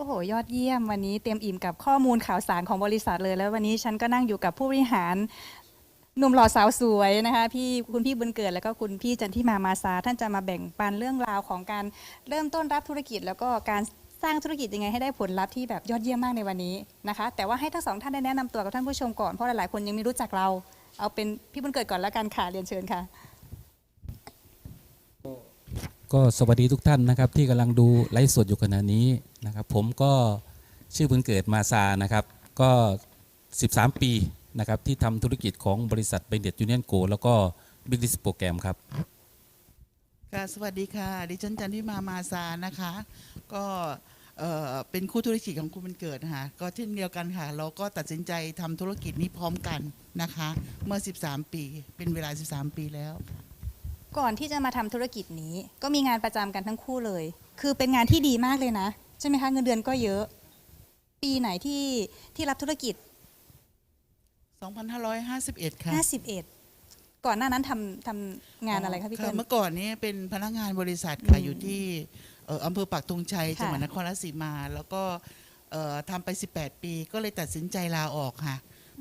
โอ้โห ยอดเยี่ยมวันนี้เต็มอิ่มกับข้อมูลข่าวสารของบริษัทเลยแล้ววันนี้ฉันก็นั่งอยู่กับผู้บริหารหนุ่มหล่อสาวสวยนะคะพี่คุณพี่บุญเกิดแล้วก็คุณพี่จันทิมามาซาท่านจะมาแบ่งปันเรื่องราวของการเริ่มต้นรับธุรกิจ แล้วก็การสร้างธุรกิจยังไงให้ได้ผลลัพธ์ที่แบบยอดเยี่ยมมากในวันนี้นะคะ แต่ว่าให้ทั้งสองท่านได้แนะนำตัวกับท่านผู้ชมก่อนเพราะหลายๆคนยังไม่รู้จักเรา เอาเป็นพี่บุญเกิดก่อนแล้วกันค่ะเรียนเชิญค่ะ ก็สวัสดีทุกท่านนะครับ ที่กำลังดูไลฟ์สดอยู่ขณะนี้นะครับ ผมก็ชื่อบุญเกิดมาซานะครับ ก็ 13 ปีนะครับที่ทำธุรกิจของบริษัทเบนเด t ยูเนียนโกแล้วก็บิ๊กดิสโปรแกรมครับค่ะสวัสดีค่ะ ดิฉันจันทิมามาซานะคะ ก็เอ่อเป็นคู่ธุรกิจของคุณมันเกิดนะคะก็เช่นเดียวกันค่ะ เราก็ตัดสินใจทำธุรกิจนี้พร้อมกันนะคะ เมื่อ 13 ปี เป็นเวลา 13 ปีแล้ว ก่อนที่จะมาทำธุรกิจนี้ ก็มีงานประจำกันทั้งคู่เลย คือเป็นงานที่ดีมากเลยนะ ใช่ไหมคะเงินเดือนก็เยอะ ปีไหนที่ที่รับธุรกิจ 2551 ค่ะ 51 ก่อนหน้านั้นทำทำงานอะไรคะพี่เกินเมื่อก่อนนี้เป็นพนักงานบริษัทค่ะอืมอยู่ที่เอ่ออำเภอปักธงชัยค่ะจังหวัดนครราชสีมา แล้วก็เอ่อทำไป 18 ปี ก็เลยตัดสินใจลาออกค่ะ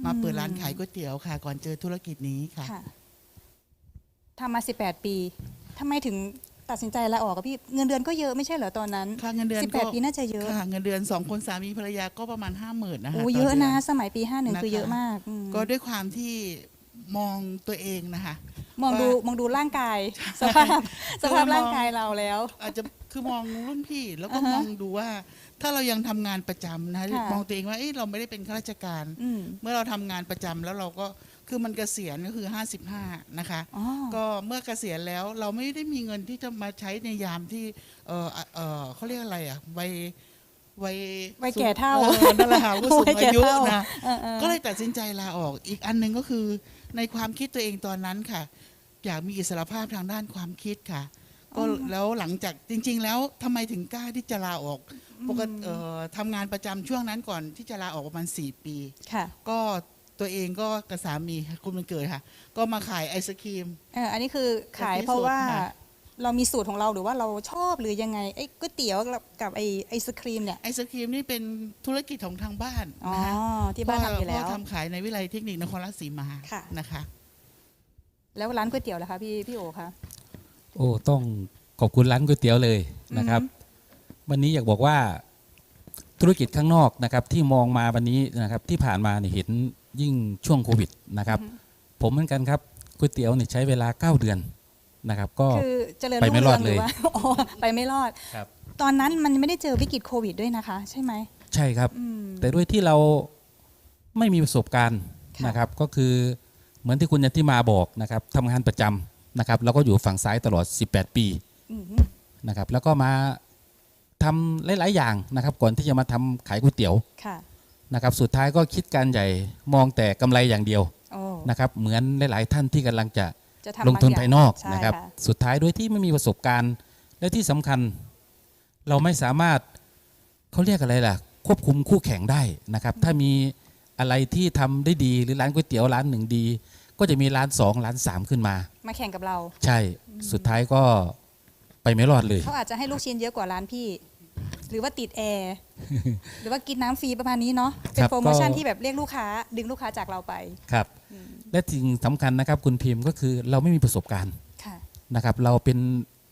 มาเปิดร้านขายก๋วยเตี๋ยวค่ะ ก่อนเจอธุรกิจนี้ค่ะค่ะ ทำมา 18 ปีทำไมถึงตัดสินใจลาออกกับพี่เงินเดือนก็เยอะไม่ใช่เหรอตอนนั้นค่าเงินเดือนก็18ปีน่าจะเยอะค่ะเงินเดือนสองคนสามีภรรยาก็ประมาณ5 0,000นะคะโอ้ต่เยอะดืนะ สมัยปี51คือนะคะเยอะมากอืมก็ด้วยความที่มองตัวเองนะคะ มองดูว่ามมองดูร่างกาย สภาพสภาพร่างกายเราแล้ว อาจจะคือมองรุ่นพี่แล้วก็อ่าฮะมองดูว่า ถ้าเรายังทำงานประจำนะค่ะ มองตัวเองว่าเอ้เราไม่ได้เป็นข้าราชการ อืม เมื่อเราทำงานประจำแล้วเราก็ คือมันเกษียณก็คือ 55 นะคะ อ๋อ ก็เมื่อเกษียณแล้วเราไม่ได้มีเงินที่จะมาใช้ในยามที่เออเออเขาเรียกอะไรอะวัยวัยวัยแก่เฒ่าออนั่นแหละค่ะผู้สูงวัยแก่อายุเฒ่านะเออเออ ก็เลยตัดสินใจลาออก อีกอันหนึ่งก็คือในความคิดตัวเองตอนนั้นค่ะ อยากมีอิสรภาพทางด้านความคิดค่ะ ก็แล้วหลังจากจริง ๆ แล้วทำไมถึงกล้าที่จะลาออก ปกติเอ่อทำงานประจำช่วงนั้นก่อนที่จะลาออกประมาณ4ปี ค่ะ ก็ ตัวเองก็กับสามีค่ะคุณมันเกิดค่ะ ก็มาขายไอศครีม เอออันนี้คือขายแบบที่เพราะว่าสุดค่ะ เรามีสูตรของเราหรือว่าเราชอบหรือยังไงไอ้ก๋วยเตี๋ยวกับกับไอ้ไอศครีมเนี่ย ไอศครีมนี่เป็นธุรกิจของทางบ้านอ๋อ นะคะที่บ้านทำอยู่แล้วพ่ทำขายในวิไลเทคนิคนครราชสีมาค่ะ นะคะ แล้วร้านก๋วยเตี๋ยวล่ะคะพี่พี่โอคะ โอ้ต้องขอบคุณร้านก๋วยเตี๋ยวเลยนะครับ วันนี้อยากบอกว่าธุรกิจข้างนอกนะครับที่มองมาวันนี้นะครับที่ผ่านมาเนี่ยเห็น ยิ่งช่วงโควิดนะครับ ผมเหมือนกันครับก๋วยเตี๋ยวเนี่ยใช้เวลา 9 เดือนนะครับ ก็คือเจริญไปรุ่งไม่เรืรออดงหเลรืยอว่าอ๋อไปไม่รอดครับตอนนั้นมันไม่ได้เจอวิกฤตโควิดด้วยนะคะ ใช่ไหมใช่ครับอืมแต่ด้วยที่เราไม่มีประสบการณ์ค่ะนะครับ ก็คือเหมือนที่คุณยันที่มาบอกนะครับทำงานประจำนะครับแล้วก็อยู่ฝั่งซ้ายตลอด 18 ปีอืมนะครับ แล้วก็มาทำหลาย ๆ อย่างนะครับ ก่อนที่จะมาทำขายก๋วยเตี๋ยวค่ะ นะครับสุดท้ายก็คิดการใหญ่มองแต่กำไรอย่างเดียวโอ้นะครับเหมือนหลาย ๆ ท่านที่กำลังจะจะทำลงทุนบอย่ภายนอกใช่นะครับค่ะสุดท้ายด้วยที่ไม่มีประสบการณ์ และที่สำคัญ เราไม่สามารถเขาเรียกอะไรล่ะ ควบคุมคู่แข่งได้นะครับ ถ้ามีอะไรที่ทำได้ดีหรือร้านก๋วยเตี๋ยวร้านหนึ่งดี ก็จะมีร้านสองร้านสามขึ้นมา มาแข่งกับเรา ใช่สุดท้ายก็ไปไม่รอดเลยเขาอาจจะให้ลูกชิ้นเยอะกว่าร้านพี่ หรือว่าติดแอร์หรือว่ากินน้ำฟรีประมาณนี้เนาะเป็นครับโปรโมชั่นก็ ที่แบบเรียกลูกค้า ดึงลูกค้าจากเราไปครับและสิ่งสำคัญนะครับคุณพิมพ์ก็คือเราไม่มีประสบการณ์ค่ะ นะครับ เราเป็น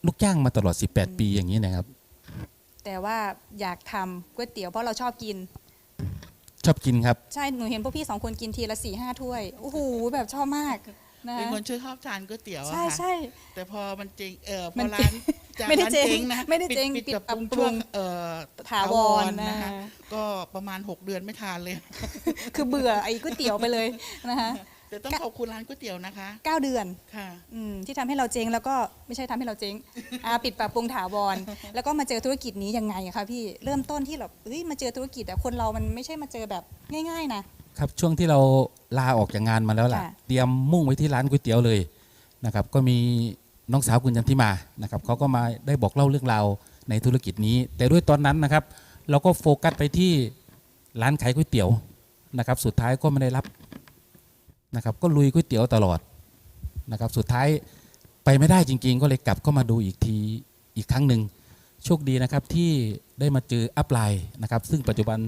ลูกจ้างมาตลอด 18 ปีอย่างนี้นะครับ แต่ว่าอยากทำก๋วยเตี๋ยวเพราะเราชอบกิน ชอบกินครับ ใช่ หนูเห็นพวกพี่สองคนกินทีละสี่ห้าถ้วย โอ้โห แบบชอบมาก นะเป็นคนช่วยชอบทานก๋วยเตี๋ยวอะใช่ค่ะ ใช่ แต่พอมันเจงเออพมัอนร้านจากไม่ได้ร้านเจ๊งนะไม่ได้เจ๊งปิดปิดกับปรับปรุงปรุช่วงงเอ่อถาวรนะนะคะก็ประมาณ 6 เดือนไม่ทานเลย คือเบื่อไอ้ก๋วยเตี๋ยวไปเลยนะคะแต่ต้องขอบคุณร้านก๋วยเตี๋ยวนะคะเก้าเดือน ค่ะ อืมที่ทำให้เราเจ๊งแล้วก็ไม่ใช่ทำให้เราเจ๊ง อ่าปิดปรับปรุงถาวร แล้วก็มาเจอธุรกิจนี้ยังไงอะคะพี่เริ่มต้นที่แบบเฮ้ยมาเจอธุรกิจแต่คนเรามันไม่ใช่มาเจอแบบง่าย ๆ นะ ครับช่วงที่เราลาออกจากงานมาแล้วล่ะ ค่ะเตรียมมุ่งไว้ที่ร้านก๋วยเตี๋ยวเลยนะครับ ก็มีน้องสาวคุณจันทิมานะครับเขาก็มาได้บอกเล่าเรื่องราวในธุรกิจนี้ แต่ด้วยตอนนั้นนะครับ เราก็โฟกัสไปที่ร้านขายก๋วยเตี๋ยวนะครับ สุดท้ายก็ไม่ได้รับนะครับ ก็ลุยก๋วยเตี๋ยวตลอดนะครับ สุดท้ายไปไม่ได้จริง ๆ ก็เลยกลับเข้ามาดูอีกทีอีกครั้งหนึ่งโชคดีนะครับที่ได้มาเจออัพไลน์นะครับ ซึ่งปัจจุบัน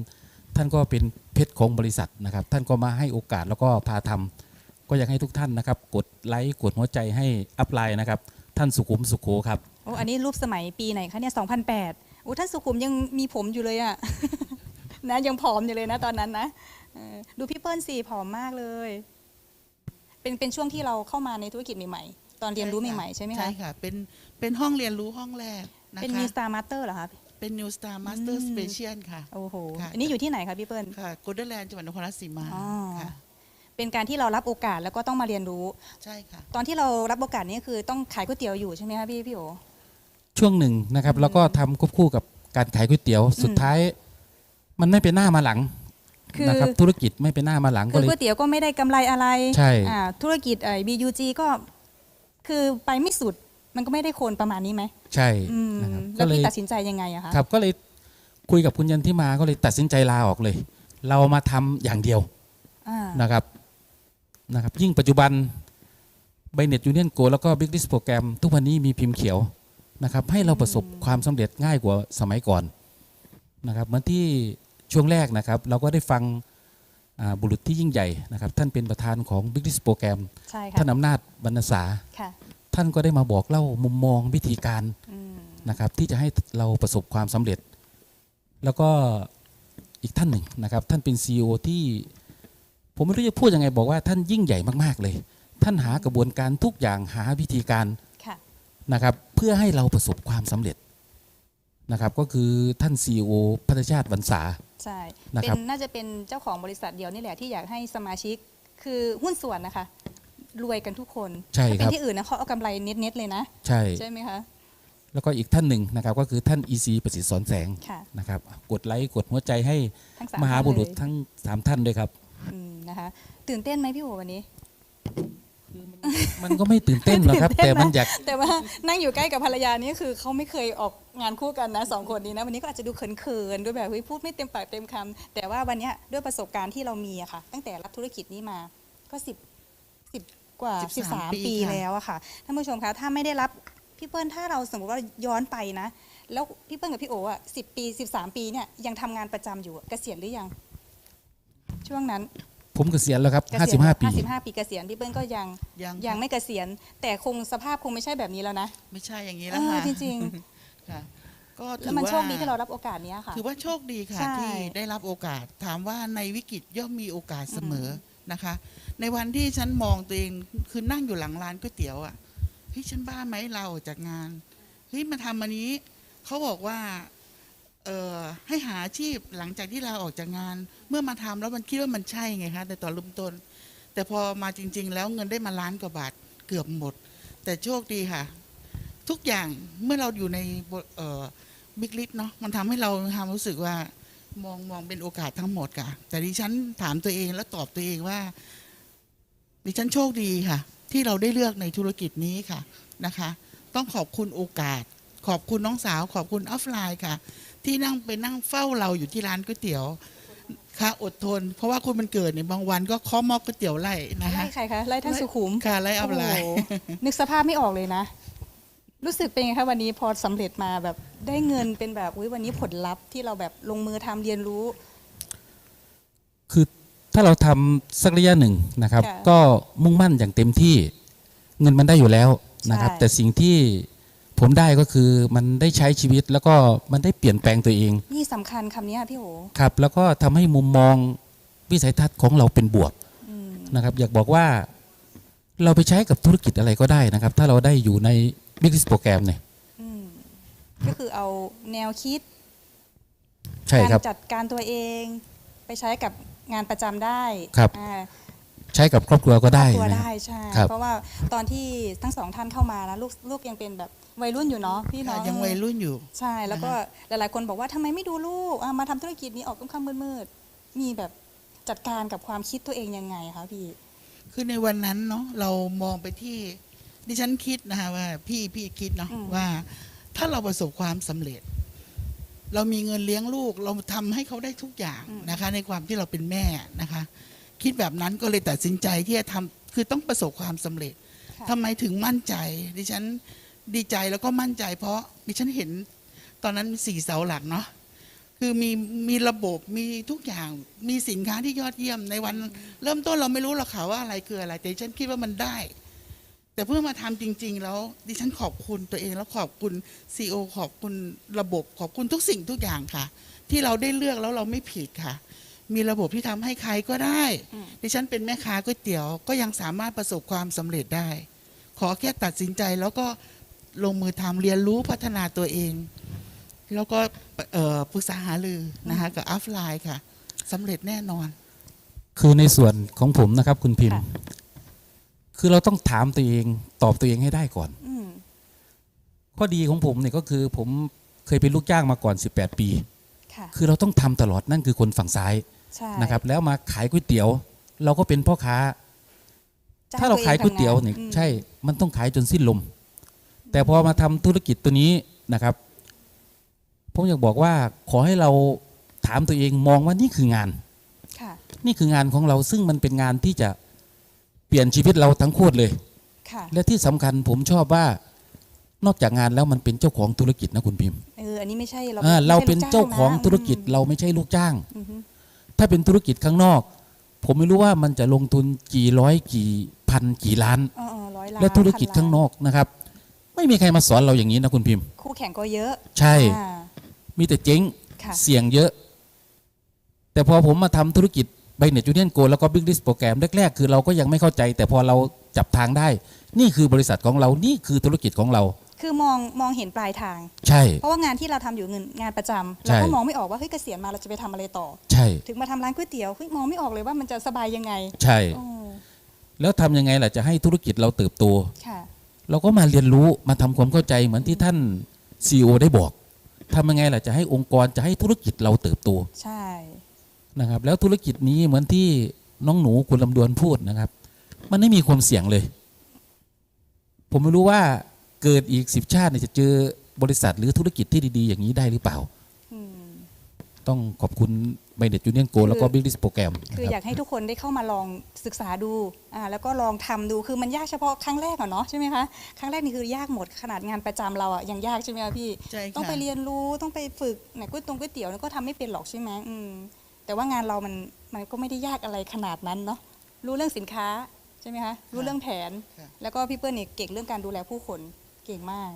ท่านก็เป็นเพชรของบริษัทนะครับ ท่านก็มาให้โอกาสแล้วก็พาทำก็อยากให้ทุกท่านนะครับ กดไลค์กดหัวใจให้อัพไลน์นะครับ ท่านสุขุมสุขโขครับ โอ้อันนี้รูปสมัยปีไหนคะเนี่ย2008โอ้ท่านสุขุมยังมีผมอยู่เลยอะ นะยังผอมอยู่เลยนะตอนนั้นนะเออดูพี่เปิ้ลสิผอมมากเลย เป็นเป็นช่วงที่เราเข้ามาในธุรกิจใหม่ๆตอนเรียนรู้ใหม่ๆใช่ไหมคะ ใช่ค่ะ เป็น เป็นห้องเรียนรู้ห้องแรกนะคะเป็น New Star Master เหรอคะ เป็น New Star Master อืม Special ค่ะ โอ้โหค่ะอันนี้อยู่ที่ไหนคะพี่เปิ้ล ค่ะโกลเด้นแลนด์จังหวัดนครราชสีมาอ๋อค่ะเป็นการที่เรารับโอกาสแล้วก็ต้องมาเรียนรู้ ใช่ค่ะ ตอนที่เรารับโอกาสนี้คือต้องขายก๋วยเตี๋ยวอยู่ใช่ไหมคะพี่พี่โอช่วงหนึ่งนะครับ แล้วก็ทำควบคู่กับการขายก๋วยเตี๋ยว สุดท้าย มันไม่เป็นหน้ามาหลังคือนะครับธุรกิจไม่เป็นหน้ามาหลังคืก็อเลยก๋วยเตี๋ยวก็ไม่ได้กำไรอะไรใช่อ่าธุรกิจไอ้ BUG ก็คือไปไม่สุด มันก็ไม่ได้โคนประมาณนี้ไหมใช่อืมนะครับแล้ก็วเลยพี่ตัดสินใจยังไงอะคะครับ ก็เลยคุยกับคุณยันที่มาก็เลยตัดสินใจลาออกเลย เรามาทำอย่างเดียวอ่านะครับนะครับ ยิ่งปัจจุบันไบเน็ตยูเนียนโกแล้วก็บิ๊กดิสโปรแกรมทุกวันนี้มีพิมพ์เขียวนะครับ ให้เราประสบความสำเร็จง่ายกว่าสมัยก่อนนะครับเหมือนที่ช่วงแรกนะครับ เราก็ได้ฟังอ่าบุรุษที่ยิ่งใหญ่นะครับ ท่านเป็นประธานของบิ๊กดิสโปรแกรมใช่ค่ะท่านอำนาจบรรณษาค่ะ ท่านก็ได้มาบอกเล่ามุมมองวิธีการอืมนะครับ ที่จะให้เราประสบความสำเร็จ แล้วก็อีกท่านหนึ่งนะครับ ท่านเป็น CEO ที่ ผมไม่รู้จะพูดยังไงบอกว่าท่านยิ่งใหญ่มากๆเลย ท่านหากระบวนการทุกอย่างหาวิธีการค่ะนะครับ เพื่อให้เราประสบความสำเร็จนะครับก็คือท่าน CEO พัฒชาติวันษาใช่นะเป็ครับนน่าจะเป็นเจ้าของบริษัทเดียวนี่แหละที่อยากให้สมาชิกคือหุ้นส่วนนะคะ รวยกันทุกคนใช่ถ้าคเป็นรับที่อื่นนะเขาเอากำไรเน็ตๆเลยนะใช่ ใช่ไหมคะ แล้วก็อีกท่านหนึ่งนะครับก็คือท่าน EC ประสิทธิ์สอนแสงค่ะนะครับกดไลค์กดหัวใจให้ทั้งสามมหาท่นบุรุษเลย ทั้งสามท่านด้วยครับ อืมนะคะ ตื่นเต้นไหมพี่โอวันนี้ มันก็ไม่ตื่นเต้นหรอกครับ แต่มันอยากแต่ว่านั่งอยู่ใกล้กับภรรยานี่คือเขาไม่เคยออกงานคู่กันนะสองคนนี้นะวันนี้ก็อาจจะดูเขินๆด้วยแบบเฮ้ยพูดไม่เต็มปากเต็มคำแต่ว่าวันเนี้ยด้วยประสบการณ์ที่เรามีอะค่ะ ตั้งแต่รับธุรกิจนี้มาก็สิบ สิบกว่า 13สิบสามปีปีค่ะ แล้วอะค่ะท่านผู้ชมคะถ้าไม่ได้รับพี่เปิ้ลถ้าเราสมมติว่าย้อนไปนะ แล้วพี่เปิ้ลกับพี่โออะสิบปีสิบสามปีเนี่ยยังทำงานประจำอยู่อะเกษียณหรือยัง ช่วงนั้นผมเกษียณแล้วครับ เกษียณ55 ปีห้าสิบห้าปีเกษียณพี่เปิ้ลก็ยังยังยังไม่เกษียณ แต่คงสภาพคงไม่ใช่แบบนี้แล้วนะ ไม่ใช่อย่างนี้เอแล้วอค่ะจริง ค่ะก็ๆ ถืแล้วอมันว่าโชคดีที่เรารับโอกาสเนี้ยค่ะ ถือว่าโชคดีค่ะใช่ที่ได้รับโอกาส ถามว่าในวิกฤตย่อมมีโอกาสเสมอ นะคะ ในวันที่ฉันมองตัวเองคือนั่งอยู่หลังร้านก๋วยเตี๋ยวอะเฮ้ยฉันบ้าไหมเราออกจากงานเฮ้ยมาทำอันนี้เขาบอกว่าเออให้หาอาชีพหลังจากที่เราออกจากงาน เมื่อมาทำแล้วมันคิดว่ามันใช่ไงคะในตอนริ่มต้น แต่พอมาจริง ๆ แล้วเงินได้มาล้านกว่าบาทเกือบหมด แต่โชคดีค่ะ ทุกอย่างเมื่อเราอยู่ในบิ๊กลิสเนาะมันทำให้เรามีความรู้สึกว่า มองมองเป็นโอกาสทั้งหมดค่ะ แต่ดิฉันถามตัวเองแล้วตอบตัวเองว่า ดิฉันโชคดีค่ะ ที่เราได้เลือกในธุรกิจนี้ค่ะนะคะ ต้องขอบคุณโอกาส ขอบคุณน้องสาว ขอบคุณออฟไลน์ค่ะ ที่นั่งไปนั่งเฝ้าเราอยู่ที่ร้านก๋วยเตี๋ยวค่ะอดทน เพราะว่าคุณมันเกิดเนี่ยบางวันก็เคาะหม้อก๋วยเตี๋ยวไล่นะไล่คะใครคะไล่ท่านสุขุมค่ะไล่ออฟไลน์โอ้โหนึกสภาพไม่ออกเลยนะ รู้สึกเป็นไงคะวันนี้พอสำเร็จมาแบบได้เงินเป็นแบบอุ๊ยวันนี้ผลลัพธ์ที่เราแบบลงมือทำเรียนรู้ คือถ้าเราทำสักระยะหนึ่งนะครับค่ะก็มุ่งมั่นอย่างเต็มที่เงินมันได้อยู่แล้วนะครับใช่แต่สิ่งที่ผมได้ก็คือมันได้ใช้ชีวิตแล้วก็มันได้เปลี่ยนแปลงตัวเอง นี่สำคัญคำนี้ค่ะพี่โอครับ แล้วก็ทำให้มุมมองวิสัยทัศน์ของเราเป็นบวกอืมนะครับ อยากบอกว่า เราไปใช้กับธุรกิจอะไรก็ได้นะครับ ถ้าเราได้อยู่ใน Business โปรแกรมเนี่ยอืมก็คือเอาแนวคิด ใช่การครับจัดการตัวเองไปใช้กับงานประจำได้ครับอ่าใช้กับครอบครัวก็ได้ตัวนะได้ใช่ครับเพราะว่าตอนที่ทั้งสองท่านเข้ามานะลูกลูกยังเป็นแบบวัยรุ่นอยู่เนาะพี่ค่ะเนาะยังวัยรุ่นอยู่ ใช่แล้วก็หลายๆ คนบอกว่าทำไมไม่ดูลูกอะมาทำธุรกิจนี้ออกค่ำๆมืดๆมีแบบจัดการกับความคิดตัวเองยังไงคะพี่ คือในวันนั้นเนาะเรามองไปที่ ดิฉันคิดนะคะว่าพี่พี่คิดเนาะอืมว่า ถ้าเราประสบความสำเร็จ เรามีเงินเลี้ยงลูก เราทำให้เขาได้ทุกอย่างนะคะ ในความที่เราเป็นแม่นะคะ คิดแบบนั้นก็เลยตัดสินใจที่จะทำคือต้องประสบความสำเร็จค่ะทำไมถึงมั่นใจ ดิฉันดีใจแล้วก็มั่นใจ เพราะดิฉันเห็นตอนนั้นสี่เสาหลักเนาะคือมีมีระบบมีทุกอย่างมีสินค้าที่ยอดเยี่ยมในวัน เริ่มต้นเราไม่รู้หรอกค่ะว่าอะไรคืออะไร แต่ฉันคิดว่ามันได้ แต่เพื่อมาทำจริง ๆ แล้ว ดิฉันขอบคุณตัวเองแล้วขอบคุณซีอขอบคุณระบบขอบคุณทุกสิ่งทุกอย่างค่ะ ที่เราได้เลือกแล้วเราไม่ผิดค่ะ มีระบบที่ทำให้ใครก็ได้อืมดิฉันเป็นแม่ค้าก๋วยเตี๋ยว ก็ยังสามารถประสบความสำเร็จได้ ขอแค่ตัดสินใจแล้วก็ลงมือทำเรียนรู้พัฒนาตัวเอง แล้วก็เอ่อปรึกษาหารือนะคะกับอัฟไลน์ค่ะสำเร็จแน่นอน คือในส่วนของผมนะครับคุณพิมพ์ ค่ะคือเราต้องถามตัวเองตอบตัวเองให้ได้ก่อนอืมข้อดีของผมเนี่ยก็คือ ผมเคยเป็นลูกจ้างมาก่อน 18 ปีค่ะคือเราต้องทำตลอดนั่นคือคนฝั่งซ้ายใช่นะครับ แล้วมาขายก๋วยเตี๋ยว เราก็เป็นพ่อค้าจ้ถ้าเราขายก๋วยเตี๋ยวตัองเนี่ยทำงานอืมใช่ มันต้องขายจนสิ้นลม แต่พอมาทำธุรกิจตัวนี้นะครับ ผมอยากบอกว่าขอให้เราถามตัวเองมองว่านี่คืองานค่ะนี่คืองานของเราซึ่งมันเป็นงานที่จะ เปลี่ยนชีวิตเราทั้งโคตรเลยค่ะและที่สำคัญผมชอบว่านอกจากงานแล้วมันเป็นเจ้าของธุรกิจนะคุณพิมพ์เอออันนี้ไม่ใช่เราอ่าไม่ใช่เราเป็นลูกเจ้าของนะธุรกิจเราไม่ใช่ลูกจ้างอือฮึถ้าเป็นธุรกิจข้างนอก ผมไม่รู้ว่ามันจะลงทุนกี่ร้อยกี่พันกี่ล้านเออเออร้อยล้านและธุรกิจพัข้างนอกนะครับ ไม่มีใครมาสอนเราอย่างนี้นะคุณพิมพ์ คู่แข่งก็เยอะ ใช่อ่ามีแต่เจ๊งค่ะเสี่ยงเยอะ แต่พอผมมาทำธุรกิจ ไบเน็ตยูเนียนโกแล้วก็บิ๊กดิสโปรแกรมแรก ๆ คือเราก็ยังไม่เข้าใจ แต่พอเราจับทางได้ นี่คือบริษัทของเรานี่คือธุรกิจของเรา คือมองมองเห็นปลายทาง ใช่ เพราะว่างานที่เราทำอยู่เงินงานประจำใช่เราก็มองไม่ออกว่าเฮ้ยเกษียณมาเราจะไปทำอะไรต่อ ใช่ ถึงมาทำร้านก๋วยเตี๋ยวเฮ้ยมองไม่ออกเลยว่ามันจะสบายยังไง ใช่โอ้แล้วทำยังไงล่ะจะให้ธุรกิจเราเติบโตค่ะเราก็มาเรียนรู้มาทำความเข้าใจเหมือนที่ท่านซีอได้บอกทำยังไงล่ะจะให้องค์กรจะให้ธุรกิจเราเติบโต ใช่ นะครับ แล้วธุรกิจนี้เหมือนที่น้องหนูคุณลำดวนพูดนะครับ มันไม่มีความเสี่ยงเลย ผมไม่รู้ว่าเกิดอีกสิบชาติเนี่ยจะเจอบริษัทหรือธุรกิจที่ดี ๆ อย่างนี้ได้หรือเปล่าอืมต้องขอบคุณไบเน็ตยูเนียนโกแล้วก็คือบิ๊กดิสโปรแกรมคืออยากให้ทุกคนได้เข้ามาลองศึกษาดูอ่าแล้วก็ลองทำดูคือมันยากเฉพาะครั้งแรกอะเนาะใช่ไหมคะครั้งแรกนี่คือยากหมดขนาดงานประจำเราอะยังยากใช่ไหมคะพี่ใช่ค่ะต้องไปเรียนรู้ต้องไปฝึกไหนก๋วยตรงก๋วยเตี๋ยวเนี่ยก็ทำไม่เป็นหรอกใช่ไหมอืม แต่ว่างานเรามันมันก็ไม่ได้ยากอะไรขนาดนั้นเนาะรู้เรื่องสินค้าใช่ไหมคะรู้เรื่องแผนค่ะแล้วก็พี่เปิ้ลเนี่ยเก่งเรื่องการดูแลผู้คนเก่งมาก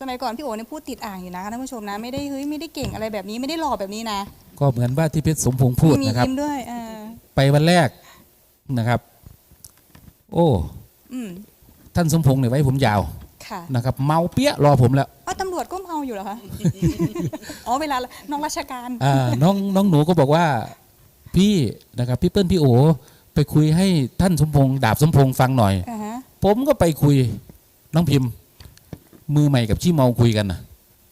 สมัยก่อนพี่โอเนี่ยพูดติดอ่างอยู่นะท่านผู้ชมนะไม่ได้เฮ้ยไม่ได้เก่งอะไรแบบนี้ไม่ได้หล่อแบบนี้นะก็เหมือนว่าที่เพชรสมพงษ์พูดมีนะครับยิ้มด้วยอ่าไปวันแรกนะครับ โอ้อืมท่านสมพงษ์เนี่ยไว้ผมยาวค่ะนะครับ เมาเปี้ยรอผมแล้วอ๋อตำรวจก็ เมาอยู่เหรอคะ อ๋อเวลาน้องราชการ อ่าน้องน้องหนูก็บอกว่า พี่นะครับ พี่เปิ้ลพี่โอไปคุยให้ท่านสมพงษ์ดาบสมพงษ์ฟังหน่อย อ่าฮะผมก็ไปคุย น้องพิมพ์ มือใหม่กับชี้เมาคุยกันนะ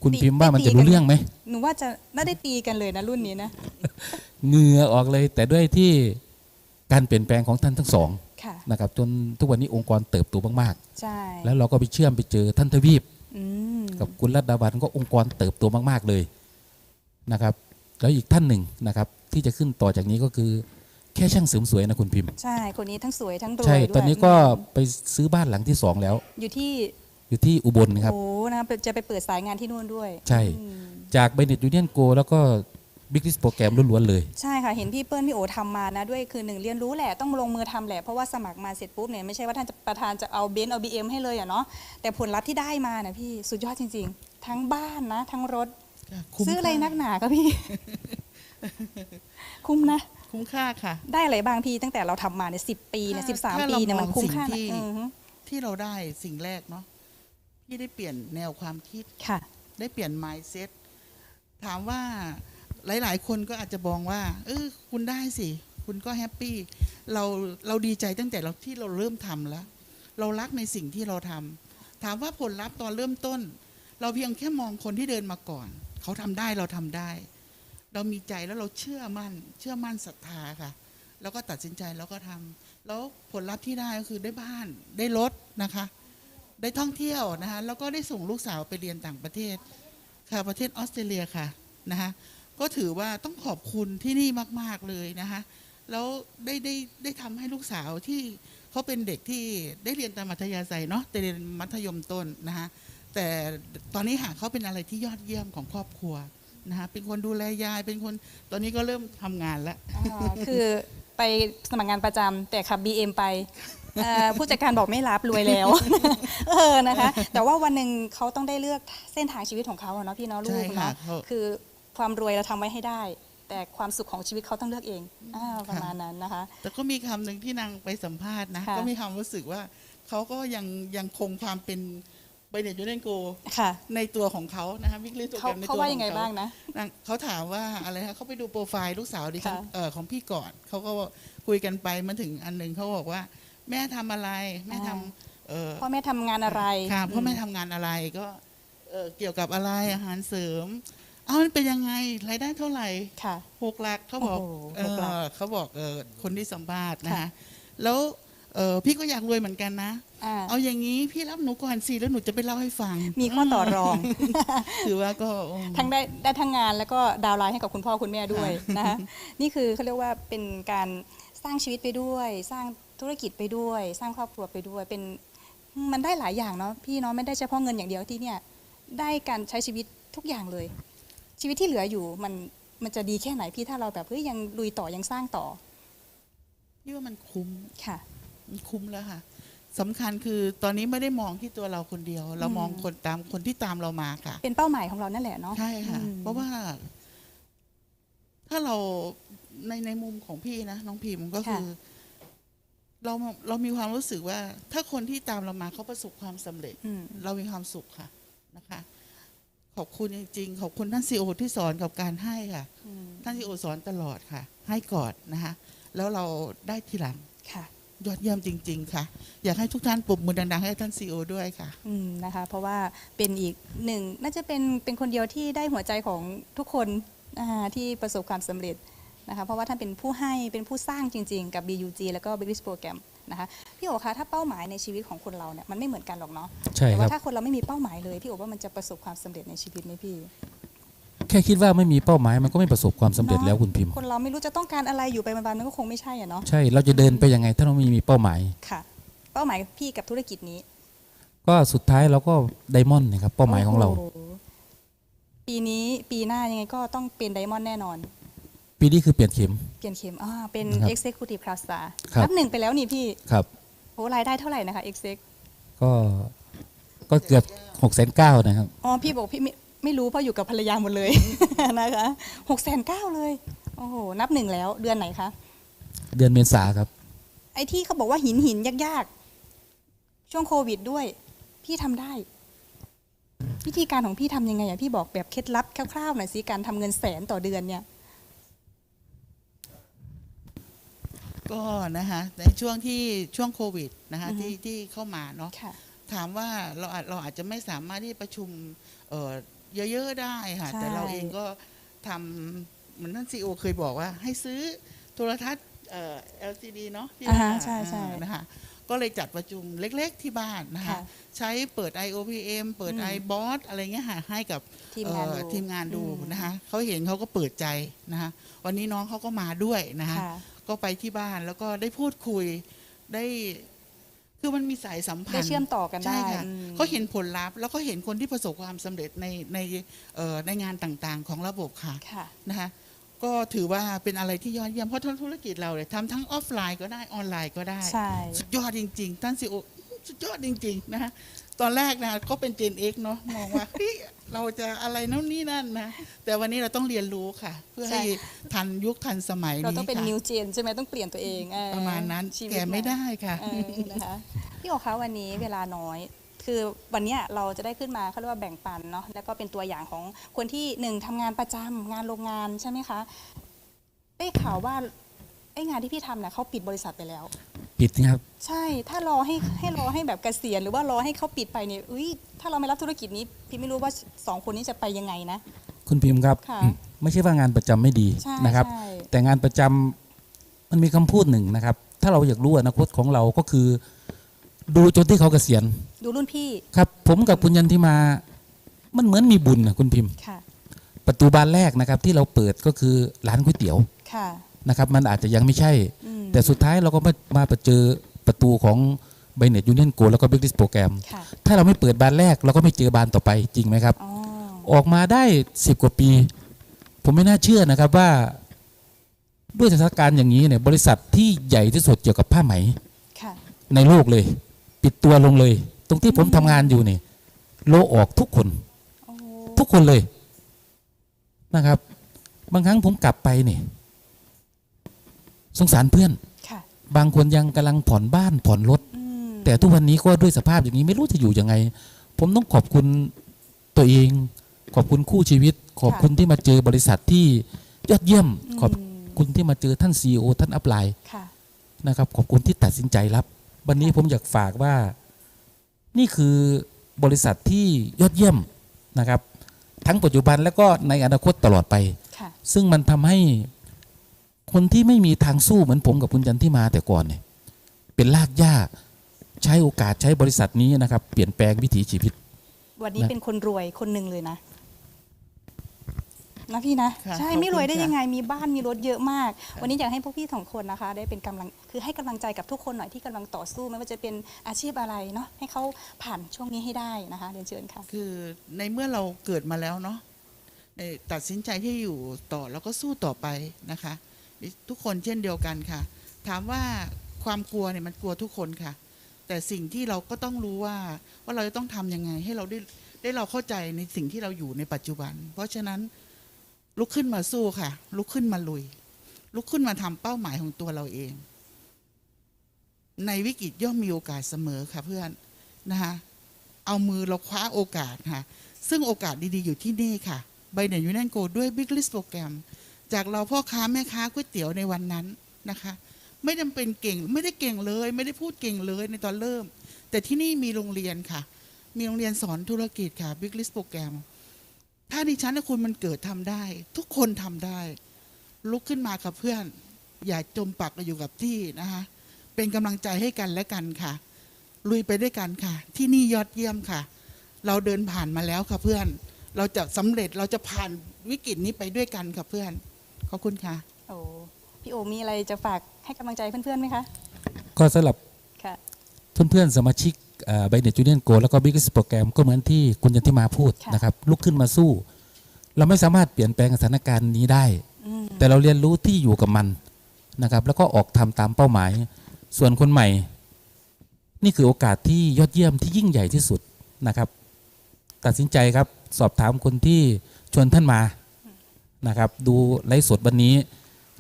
คุณพิมพ์ว่ามันจะรู้เรื่องไหมหนูว่าจะน่าได้ตีกันเลยนะรุ่นนี้นะ เหงื่อออกเลย แต่ด้วยที่การเปลี่ยนแปลงของท่านทั้งสองค่ะ นะครับ จนทุกวันนี้องค์กรเติบโตมากใช่ ๆ แล้วเราก็ไปเชื่อมไปเจอท่านทวีปอืม กับคุณรัตดาวันก็องค์กรเติบโตมาก ๆเลยนะครับ แล้วอีกท่านหนึ่งนะครับ ที่จะขึ้นต่อจากนี้ก็คือ แค่ช่างเสริมสวยนะคุณพิมพ์ ใช่ คนนี้ทั้งสวยทั้งรวยใช่ด้วยตอนนี้ก็อืมไปซื้อบ้านหลังที่สองแล้ว อยู่ที่อยู่ที่อุบลครับโอ้นะจะไปเปิดสายงานที่นู่นด้วย ใช่อืมจากไบเน็ตยูเนียนโก แล้วก็ บิ๊กดิสโปรแกรมล้วนๆเลย ใช่ค่ะ เห็นพี่เปิ้ลพี่โอทำมานะ ด้วยคือหนึ่งเรียนรู้แหละ ต้องลงมือทำแหละ เพราะว่าสมัครมาเสร็จปุ๊บเนี่ย ไม่ใช่ว่าท่านจะประธานจะเอาเบนซ์เอาบีเอ็มให้เลยอะเนาะแต่ผลลัพธ์ที่ได้มานะพี่สุดยอดจริง ๆ ทั้งบ้านนะ ทั้งรถค่ะคุ้มซื้ออะไรค่านักหนาก็พี่ คุ้มนะ คุ้มค่าค่ะ ได้อะไรบางพี่ตั้งแต่เราทำมาเนี่ยสิปีเนี่ยสิถ้าบสามถ้าปีเนี่ยเรามมัอนงคุ้มสิ่งค่าที่นะอือฮึที่เราได้สิ่งแรกเนาะพี่ได้เปลี่ยนแนวความคิดค่ะ ได้เปลี่ยน mindset ถามว่า หลายๆ คนก็อาจจะมองว่า เออคุณได้สิ คุณก็แฮปปี้เราเราดีใจตั้งแต่เราที่เราเริ่มทำแล้ว เรารักในสิ่งที่เราทำถามว่าผลลัพธ์ตอนเริ่มต้น เราเพียงแค่มองคนที่เดินมาก่อน เขาทำได้เราทำได้ เรามีใจแล้วเราเชื่อมั่น เชื่อมั่นศรัทธาค่ะ แล้วก็ตัดสินใจแล้วก็ทำแล้วผลลัพธ์ที่ได้ก็คือได้บ้านได้รถนะคะ ได้ท่องเที่ยวนะคะแล้วก็ได้ส่งลูกสาวไปเรียนต่างประเทศค่ะประเทศออสเตรเลียค่ะนะคะ ก็ถือว่าต้องขอบคุณที่นี่มาก ๆ เลยนะคะ แล้วได้ได้ได้ทำให้ลูกสาวที่เขาเป็นเด็กที่ได้เรียนตามมัธยาศัยเนาะแต่เรียนมัธยมต้นนะคะแต่ตอนนี้หาเขาเป็นอะไรที่ยอดเยี่ยมของครอบครัวนะคะเป็นคนดูแลยายเป็นคนตอนนี้ก็เริ่มทำงานแล้ว อ่าคือไปสมัครงานประจำแต่ขับ BM ไปเอ่อผู้จัดการบอกไม่รับรวยแล้ว เออนะคะ แต่ว่าวันหนึ่งเขาต้องได้เลือกเส้นทางชีวิตของเขาอะเนาะพี่เนาะลูใช่กค่ะเนาะเขา คือ ความรวยเราทำไว้ให้ได้ แต่ความสุขของชีวิตเขาต้องเลือกเองอ่าประมาณนั้นนะคะ แต่ก็มีคำหนึ่งที่นางไปสัมภาษณ์นะค่ะก็มีความรู้สึกว่าเขาก็ยังยังคงความเป็นไบเนตยูเนนโกค่ะในตัวของเขานะคะวิกฤตโปรเขาแกรมในเขาตัวว่าขยัองงไงเขาบ้างนะนางเขาถามว่าอะไรคะเขาไปดูโปรไฟล์ลูกสาวดิฉันค่ะเออของพี่ก่อนเขาก็คุยกันไปมาถึงอันหนึ่งเขาบอกว่า แม่ทำอะไรแม่ทำเออพ่อแม่ทำงานอะไรค่ะพ่อแม่มทำงานอะไรก็เอ่อเกี่ยวกับอะไรอาหารเสริมเอามันเป็นยังไงรายได้เท่าไหร่ค่ะ หกหลักเขาบอกโอ้โหเอหกหลัก อเขาบอกเออคนที่สัมภาษณ์นะค่ะคะแล้วเออพี่ก็อยากรวยเหมือนกันนะ อ่าเอาอย่างนี้พี่รับหนูก่อนสิแล้วหนูจะไปเล่าให้ฟังมีข้อต่อรองคือว่าก็อืม ทั้งได้ได้ทั้งงานแล้วก็ดาวน์ไลน์ให้กับคุณพ่อคุณแม่ด้วยนะคะนี่คือเขาเรียกว่าเป็นการสร้างชีวิตไปด้วย สร้างธุรกิจไปด้วย สร้างครอบครัวไปด้วย เป็นมันได้หลายอย่างเนาะพี่เนาะไม่ได้เฉพาะเงินอย่างเดียวที่เนี่ยได้การใช้ชีวิตทุกอย่างเลย ชีวิตที่เหลืออยู่มันมันจะดีแค่ไหนพี่ถ้าเราแบบเฮ้ยยังลุยต่อยังสร้างต่อพี่ว่ามันคุ้มค่ะมันคุ้มแล้วค่ะสำคัญคือตอนนี้ไม่ได้มองที่ตัวเราคนเดียว เรามองคนตามคนที่ตามเรามาค่ะ เป็นเป้าหมายของเรานั่นแหละเนาะใช่ค่ะอืมเพราะว่า ถ้าเราในในมุมของพี่นะน้องพิมก็คือ เราเรามีความรู้สึกว่า ถ้าคนที่ตามเรามาเขาประสบความสำเร็จอืมเรามีความสุขค่ะนะคะ ขอบคุณจริงๆขอบคุณท่านซีโอที่สอนกับการให้ค่ะอืมท่านซีโอสอนตลอดค่ะ ให้ก่อนนะคะแล้วเราได้ทีหลังค่ะ ยอดเยี่ยมจริง ๆ ค่ะ อยากให้ทุกท่านปรบมือดังๆ ให้ท่านซีโอด้วยค่ะอืมนะคะ เพราะว่าเป็นอีกหนึ่งน่าจะเป็นเป็นคนเดียวที่ได้หัวใจของทุกคนอ่าที่ประสบความสำเร็จนะคะ เพราะว่าท่านเป็นผู้ให้เป็นผู้สร้างจริง ๆ กับ BUG แล้วก็ Big Program นะคะพี่โอคะถ้าเป้าหมายในชีวิตของคนเราเนี่ยมันไม่เหมือนกันหรอกเนาะใช่แต่คว่ารับถ้าคนเราไม่มีเป้าหมายเลยพี่โอว่ามันจะประสบความสำเร็จในชีวิตไหมพี่ แค่คิดว่าไม่มีเป้าหมายมันก็ไม่ประสบความสำเร็จแล้วคุณพิมพ์ คนเราไม่รู้จะต้องการอะไรอยู่ไปวันๆมันก็คงไม่ใช่อะเนาะใช่เราจะเดินไปยังไง ถ้าเราไม่มีเป้าหมาย ค่ะ เป้าหมายพี่กับธุรกิจนี้ก็สุดท้ายเราก็ไดมอนด์นะครับเป้าหมายของเรา โโหปีนี้ปีหน้ายังไงก็ต้องเป็นไดมอนด์แน่นอน ปีนี้คือเปลี่ยนเข็ม เปลี่ยนเข็มอ่าเป็น นะครับ Executive Plus Star ครับนับหนึ่งไปแล้วนี่พี่ครับ โอ้รายได้เท่าไหร่นะคะ Exec ก็ก็เกือบหกแสนเก้านะครับ อ๋อพี่บอกพี่ไม่ไม่รู้เพราะอยู่กับภรรยาหมดเลย นะคะหกแสนเก้าเลย โอ้โห นับหนึ่งแล้วเดือนไหนคะ เดือนเมษาครับ ไอ้ที่เขาบอกว่าหินหินยากๆ ช่วงโควิดด้วย พี่ทำได้ วิธีการของพี่ทำยังไงอะพี่บอกแบบเคล็ดลับคร่าวๆหน่อยสิการทำเงินแสนต่อเดือนเนี่ย ก็นะคะในช่วงที่ช่วงโควิดนะคะอือฮึที่ที่เข้ามาเนาะค่ะ ถามว่าเราอาจเราอาจจะไม่สามารถที่ประชุมเอ่อเยอะๆได้ค่ะ ใช่ แต่เราเองก็ทำเหมือนท่านซีโอเคยบอกว่า ให้ซื้อโทรทัศน์เอ่อ LCD เนาะที่อ่าฮะว่าใช่ใช่อ่านะคะก็เลยจัดประชุมเล็กๆที่บ้านนะคะ ค่ะใช้เปิด IOPM เปิด อืม iBoss อะไรเงี้ยค่ะให้กับ ทีมงานเอ่ดูอทีมงานดูอืมนะคะเขาเห็นเขาก็เปิดใจนะคะวันนี้น้องเขาก็มาด้วยนะคะค่ะ ก็ไปที่บ้านแล้วก็ได้พูดคุยได้ คือมันมีสายสัมพัได้นธ์เชื่อมต่อกันได้ใช่ค่ะอืมเขาเห็นผลลัพธ์แล้วก็เห็นคนที่ประสบความสำเร็จในในเอ่อในงานต่างๆ ของระบบค่ะค่ะนะคะก็ถือว่าเป็นอะไรที่ยอดเยี่ยมเพราะธุรกิจเราเนี่ยทำทั้งออฟไลน์ก็ได้ออนไลน์ก็ได้ใช่สุดยอดจริง ๆ ท่านซีโอสุดยอดจริง ๆ นะคะ ตอนแรกนะก็เป็น Gen X เนาะมองว่าเฮ้ยเราจะอะไรนั่นนี่นั่นนะ แต่วันนี้เราต้องเรียนรู้ค่ะ เพื่อใช่ให้ทันยุคทันสมัยเรานี้ต้องเป็นค่ะนิวเจนใช่ไหมต้องเปลี่ยนตัวเองเออประมาณนั้นชีวิตแก่ไม่ได้ค่ะเออนะคะพี่โอคะวันนี้เวลาน้อยคือวันเนี้ยเราจะได้ขึ้นมาเขาเรียกว่าแบ่งปันเนาะแล้วก็เป็นตัวอย่างของคนที่หนึ่งทำงานประจำงานโรงงานใช่ไหมคะได้ข่าวว่า ไอ้งานที่พี่ทำเนี่ยเขาปิดบริษัทไปแล้ว ปิดนะครับ ใช่ถ้ารอให้ให้รอให้แบบเกษียณหรือว่ารอให้เขาปิดไปเนี่ยอุ้ยถ้าเราไม่รับธุรกิจนี้ พี่ไม่รู้ว่าสองคนนี้จะไปยังไงนะ คุณพิมพ์ครับค่ะอืมไม่ใช่ว่างานประจำไม่ดีใช่นะครับ ใช่ แต่งานประจำมันมีคำพูดหนึ่งนะครับ ถ้าเราอยากรู้อนาคตของเราก็คือ ดูจนที่เขาเกษียณดูรุ่นพี่ครับ ผมกับคุณยันทิมา มันเหมือนมีบุญนะคุณพิมพ์ ค่ะ ประตูบานแรกนะครับ ที่เราเปิดก็คือร้านก๋วยเตี๋ยว ค่ะ นะครับมันอาจจะยังไม่ใช่อืมแต่สุดท้ายเราก็มามาเจอประตูของไบเน็ตยูเนียนโกแล้วก็บิ๊กดิสโปรแกรมค่ะถ้าเราไม่เปิดบานแรก เราก็ไม่เจอบานต่อไปจริงไหมครับอ๋อออกมาได้สิบกว่าปี ผมไม่น่าเชื่อนะครับว่า ด้วยสถานการณ์อย่างนี้เนี่ยบริษัทที่ใหญ่ที่สุดเกี่ยวกับผ้าไหมค่ะในโลกเลย ปิดตัวลงเลย ตรงที่ผมทำงานอยู่นี่โลออกทุกคนโอ้ทุกคนเลยนะครับ บางครั้งผมกลับไปนี่ สงสารเพื่อนค่ะบางคนยังกำลังผ่อนบ้านผ่อนรถอืมแต่ทุกวันนี้ก็ด้วยสภาพอย่างนี้ไม่รู้จะอยู่ยังไง ผมต้องขอบคุณตัวเอง ขอบคุณคู่ชีวิต ขอบคุณที่มาเจอบริษัทที่ยอดเยี่ยม ขอบมคุณที่มาเจอท่านซีอท่านอัพไลน์ค่ะนะครับขอบคุณที่ตัดสินใจรับ วันนี้ผมอยากฝากว่า นี่คือบริษัทที่ยอดเยี่ยมนะครับ ทั้งปัจจุบันแล้วก็ในอนาคตตลอดไปค่ะซึ่งมันทำให้ คนที่ไม่มีทางสู้เหมือนผมกับคุณจันที่มาแต่ก่อนเนี่ยเป็นลากยากใช้โอกาสใช้บริษัทนี้นะครับ เปลี่ยนแปลงวิถีชีวิต วันนี้นะ เป็นคนรวยคนหนึ่งเลยนะนะพี่นะ ค่ะใช่ขอบคุณไม่รวยได้ค่ะ ยังไงมีบ้านมีรถเยอะมาก วันนี้อยากให้พวกพี่สองคนนะคะ ได้เป็นกำลังคือให้กำลังใจกับทุกคนหน่อยที่กำลังต่อสู้ไม่ว่าจะเป็นอาชีพอะไรเนาะให้เขาผ่านช่วงนี้ให้ได้นะคะเรียนเชิญค่ะ คือในเมื่อเราเกิดมาแล้วเนาะเอ่อตัดสินใจที่อยู่ต่อแล้วก็สู้ต่อไปนะคะ ทุกคนเช่นเดียวกันค่ะ ถามว่าความกลัวเนี่ยมันกลัวทุกคนค่ะ แต่สิ่งที่เราก็ต้องรู้ว่าว่าเราจะต้องทำยังไง ให้เราได้ได้เราเข้าใจในสิ่งที่เราอยู่ในปัจจุบัน เพราะฉะนั้นลุกขึ้นมาสู้ค่ะ ลุกขึ้นมาลุย ลุกขึ้นมาทำเป้าหมายของตัวเราเอง ในวิกฤตย่อมมีโอกาสเสมอค่ะเพื่อนนะคะเอามือเราคว้าโอกาสค่ะ ซึ่งโอกาสดีๆอยู่ที่นี่ค่ะใบเดนยูเนนโกด้วย Big List โปรแกรม จากเราพ่อค้าแม่ค้าก๋วยเตี๋ยวในวันนั้นนะคะ ไม่จำเป็นเก่งไม่ได้เก่งเลย ไม่ได้พูดเก่งเลยในตอนเริ่ม แต่ที่นี่มีโรงเรียนค่ะ มีโรงเรียนสอนธุรกิจค่ะ Big List โปรแกรมถ้าดิฉันและคุณมันเกิดทำได้ ทุกคนทำได้ ลุกขึ้นมากับเพื่อน อย่าจมปักอยู่กับที่นะคะเป็นกำลังใจให้กันและกันค่ะ ลุยไปด้วยกันค่ะ ที่นี่ยอดเยี่ยมค่ะ เราเดินผ่านมาแล้วค่ะเพื่อน เราจะสำเร็จเราจะผ่านวิกฤตนี้ไปด้วยกันค่ะเพื่อน ขอบคุณค่ะ โอ้พี่โอมีอะไรจะฝากให้กำลังใจเพื่อนๆไหมคะ ก็สำหรับค่ะเพื่อนๆสมาชิกไบเนตจูเนียนโกแล้วก็บิ๊กสโปรแกรมก็เหมือนที่คุณจันทิมาพูดค่ะนะครับ ลุกขึ้นมาสู้ เราไม่สามารถเปลี่ยนแปลงสถานการณ์นี้ได้อืมแต่เราเรียนรู้ที่อยู่กับมันนะครับ แล้วก็ออกทำตามเป้าหมาย ส่วนคนใหม่ นี่คือโอกาสที่ยอดเยี่ยมที่ยิ่งใหญ่ที่สุดนะครับ ตัดสินใจครับสอบถามคนที่ชวนท่านมา นะครับ ดูไลฟ์สดวันนี้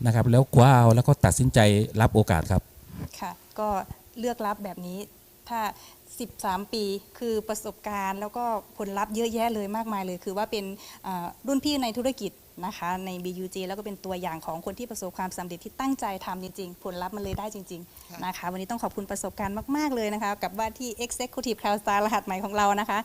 นะครับ แล้วคว้าเอาแล้วก็ตัดสินใจรับโอกาสครับ ค่ะ ก็เลือกรับแบบนี้ถ้า 13 ปีคือประสบการณ์แล้วก็ผลลัพธ์เยอะแยะเลยมากมายเลย คือว่าเป็นรุ่นพี่ในธุรกิจนะคะใน BUG แล้วก็เป็นตัวอย่างของคนที่ประสบความสำเร็จที่ตั้งใจทำจริง ๆ ผลลัพธ์มันเลยได้จริง ๆ นะคะ วันนี้ต้องขอบคุณประสบการณ์มาก ๆ เลยนะคะ กับว่าที่ Executive Cloud Star รหัสใหม่ของเรานะคะ